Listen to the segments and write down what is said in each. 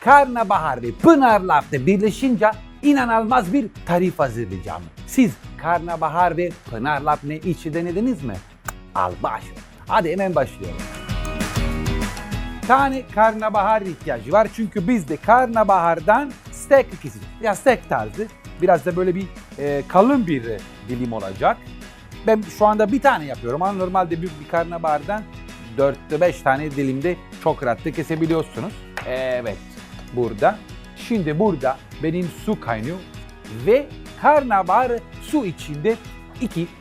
karnabahar ve pınar labne birleşince inanılmaz bir tarif hazırlayacağım. Siz karnabahar ve pınar labne içi denediniz mi? Al başla. Hadi hemen başlayalım. Tane karnabahar ihtiyacı var çünkü biz de karnabahardan steak keseceğiz. Ya steak tarzı. Biraz da böyle bir e, kalın bir e, dilim olacak. Ben şu anda bir tane yapıyorum ama normalde büyük bir karnabahardan 4-5 tane dilimde çok rahatlıkla kesebiliyorsunuz. Evet burada. Şimdi burada benim su kaynıyor ve karnabaharı su içinde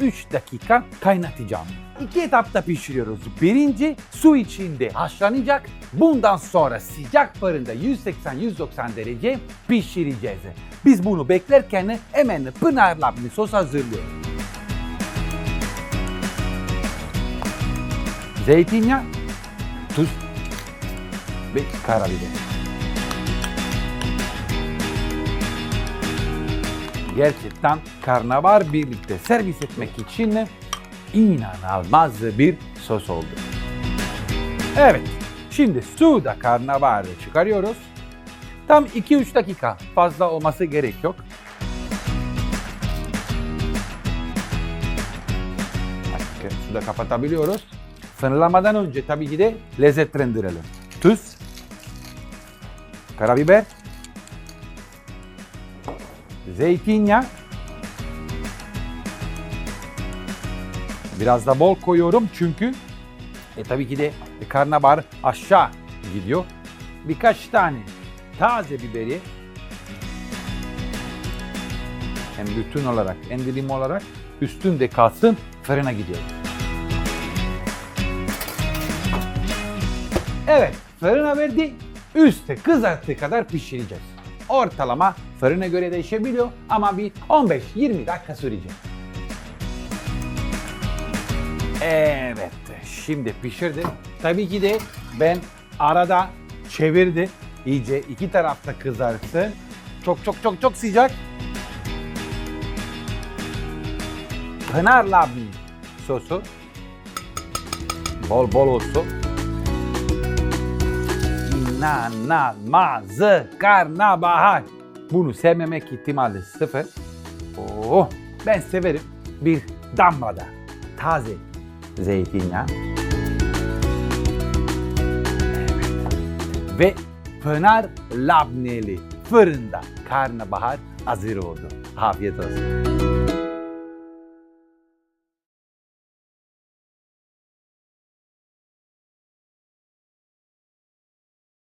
2-3 dakika kaynatacağım. İki etapta pişiriyoruz. Birinci su içinde haşlanacak. Bundan sonra sıcak fırında 180-190 derece pişireceğiz. Biz bunu beklerken hemen pınar labne sos hazırlıyoruz. Zeytinyağı, tuz ve karabiber. Gerçekten karnabahar birlikte servis etmek için inanılmaz bir sos oldu. Evet, şimdi suda karnabaharı çıkarıyoruz. Tam 2-3 dakika fazla olması gerek yok. Suda kapatabiliyoruz. Fırınlamadan önce tabii ki de lezzetlendirelim. Tuz, karabiber, zeytinyağı, biraz da bol koyuyorum çünkü e, tabii ki de karnabahar aşağı gidiyor. Birkaç tane taze biberi hem bütün olarak hem dilim olarak üstünde kalsın fırına gidiyor. Evet, fırına verdi. Üstte kızarttığı kadar pişireceğiz. Ortalama fırına göre değişebiliyor ama bir 15-20 dakika sürecek. Evet, şimdi pişirdi. Tabii ki de ben arada çevirdi. İyice iki tarafta kızartsın. Çok çok çok çok sıcak. Pınar labne sosu. Bol bol olsun inanılmaz karnabahar. Bunu sevmemek ihtimali sıfır. Oh, ben severim bir damlada taze zeytinyağı. Ve pınar labneli fırında karnabahar hazır oldu. Afiyet olsun.